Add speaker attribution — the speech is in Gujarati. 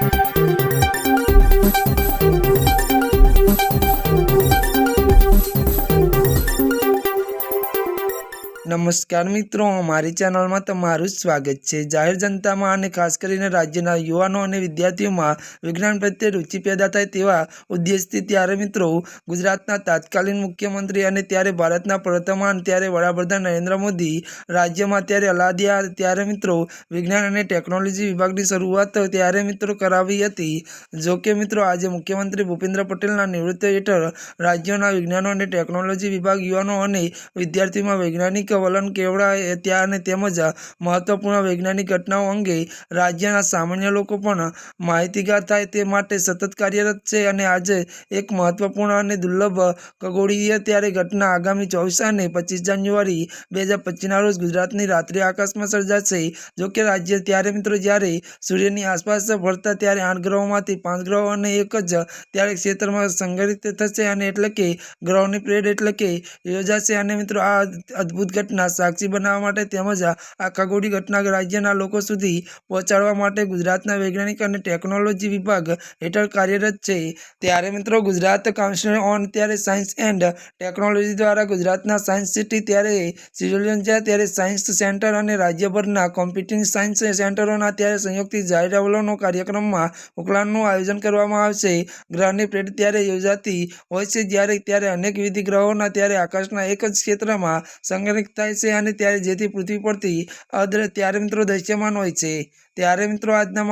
Speaker 1: Thank you. નમસ્કાર મિત્રો, અમારી ચેનલમાં તમારું સ્વાગત છે. જાહેર જનતામાં અને ખાસ કરીને રાજ્યના યુવાનો અને વિદ્યાર્થીઓમાં વિજ્ઞાન પ્રત્યે રુચિ પેદા થાય તેવા ઉદ્દેશથી ત્યારે મિત્રો, ગુજરાતના તાત્કાલિન મુખ્યમંત્રી અને ત્યારે ભારતના પ્રવર્તમાન ત્યારે વડાપ્રધાન નરેન્દ્ર મોદી રાજ્યમાં ત્યારે અલાદિયા ત્યારે મિત્રો, વિજ્ઞાન અને ટેકનોલોજી વિભાગની શરૂઆત ત્યારે મિત્રો કરાવી હતી. જો કે મિત્રો, આજે મુખ્યમંત્રી ભૂપેન્દ્ર પટેલના નિવૃત્ત હેઠળ રાજ્યોના વિજ્ઞાનો અને ટેકનોલોજી વિભાગ યુવાનો અને વિદ્યાર્થીઓમાં વૈજ્ઞાનિક વલણ કેવડાય ત્યાં અને તેમજ મહત્વપૂર્ણ વૈજ્ઞાનિક ઘટનાઓ અંગે રાજ્યના સામાન્ય લોકો પણ માહિતીગાર થાય તે માટે સતત કાર્યરત છે અને આજે એક મહત્વપૂર્ણ અને દુર્લભ ખગોળીય ત્યારે ઘટના આગામી ચોવીસ અને પચીસ જાન્યુઆરી બે હજાર પચીસના રોજ ગુજરાતની રાત્રિ આકાશમાં સર્જાશે. જોકે રાજ્ય ત્યારે મિત્રો જ્યારે સૂર્યની આસપાસ ફરતા ત્યારે આઠ ગ્રહોમાંથી પાંચ ગ્રહો અને એક જ ત્યારે ક્ષેત્રમાં સંગઠિત થશે અને એટલે કે ગ્રહોની પ્લેટ એટલે કે યોજાશે. અને મિત્રો આ અદ્ભુત ઘટના સાક્ષી બનાવવા માટે તેમજ આ ખગોળી ઘટના રાજ્યના લોકો સુધી પહોંચાડવા માટે ગુજરાતના વૈજ્ઞાનિક અને ટેકનોલોજી વિભાગ હેઠળ કાર્યરત છે. ત્યારે મિત્રો ગુજરાત કાઉન્સિલ ઓન ત્યારે સાયન્સ એન્ડ ટેકનોલોજી દ્વારા ગુજરાતના સાયન્સ સિટી ત્યારે સિવિલિયન છે, ત્યારે સાયન્સ સેન્ટર અને રાજ્યભરના કોમ્પ્યુટિંગ સાયન્સ સેન્ટરોના ત્યારે સંયુક્ત જાહેર અવલોનો કાર્યક્રમમાં ઉકલાણનું આયોજન કરવામાં આવશે. ગ્રહની પ્લેટ ત્યારે યોજાતી હોય છે, જ્યારે ત્યારે અનેક વિવિધ ગ્રહોના, ત્યારે આકાશના એક જ ક્ષેત્રમાં સંગ્રહિત થાય છે અને ત્યારે જેથી પૃથ્વી પરથી અદ્ર ત્યારે મિત્રો દૃશ્યમાન હોય છે. ત્યારે મિત્રો આજના